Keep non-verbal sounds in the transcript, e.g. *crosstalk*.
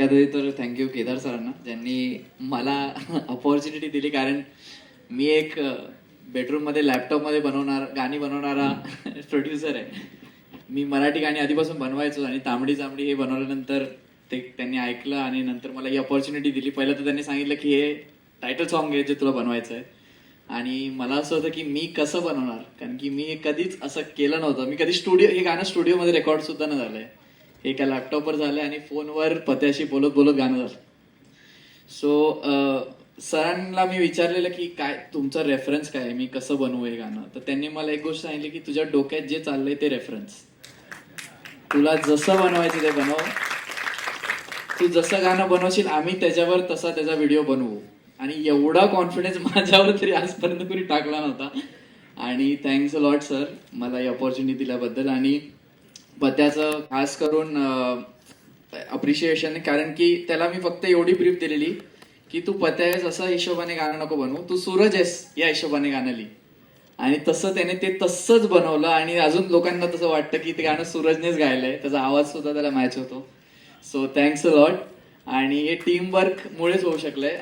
सगळ्यात आधी तर थँक्यू केदार सरांना ज्यांनी मला *laughs* अपॉर्च्युनिटी दिली. कारण मी एक बेडरूममध्ये लॅपटॉपमध्ये बनवणार गाणी बनवणारा *laughs* प्रोड्युसर आहे. मी मराठी गाणी आधीपासून बनवायचो आणि तांबडी चांबडी हे बनवल्यानंतर ते त्यांनी ऐकलं आणि नंतर मला ही अपॉर्च्युनिटी दिली. पहिलं तर त्यांनी सांगितलं की हे टायटल सॉन्ग आहे जे तुला बनवायचं आहे. आणि मला असं होतं की मी कसं बनवणार? कारण की मी कधीच असं केलं नव्हतं. मी कधी स्टुडिओ हे गाणं स्टुडिओमध्ये रेकॉर्ड सुद्धा झालं झालंय. हे एका लॅपटॉपवर झालं आणि फोनवर पत्याशी बोलत बोलत गाणं झालं. सो सरांना मी विचारलेलं की काय तुमचा रेफरन्स काय आहे? मी कसं बनवू हे गाणं? तर त्यांनी मला एक गोष्ट सांगितली की तुझ्या डोक्यात जे चाललंय ते रेफरन्स तुला जसं बनवायचं ते बनव. तू जसं गाणं बनवशील आम्ही त्याच्यावर तसा त्याचा व्हिडिओ बनवू. आणि एवढा कॉन्फिडन्स *laughs* माझ्यावर तरी आजपर्यंत कोणी टाकला नव्हता. आणि थँक्स अ लॉट सर मला ही अपॉर्च्युनिटी दिल्याबद्दल. आणि पत्याचं खास करून अप्रिशिएशन कारण की त्याला मी फक्त एवढी ब्रीफ दिलेली की तू पत्या आहेस असं हिशोबाने गाणं नको बनवू तू सूरज आहेस या हिशोबाने गाणं लिही. आणि तसं त्याने ते तसंच बनवलं आणि अजून लोकांना तसं वाटतं की ते गाणं सूरजनेच गायलंय. त्याचा आवाज सुद्धा त्याला मॅच होतो. सो थँक्स लॉट आणि हे टीम वर्क मुळेच होऊ शकलंय.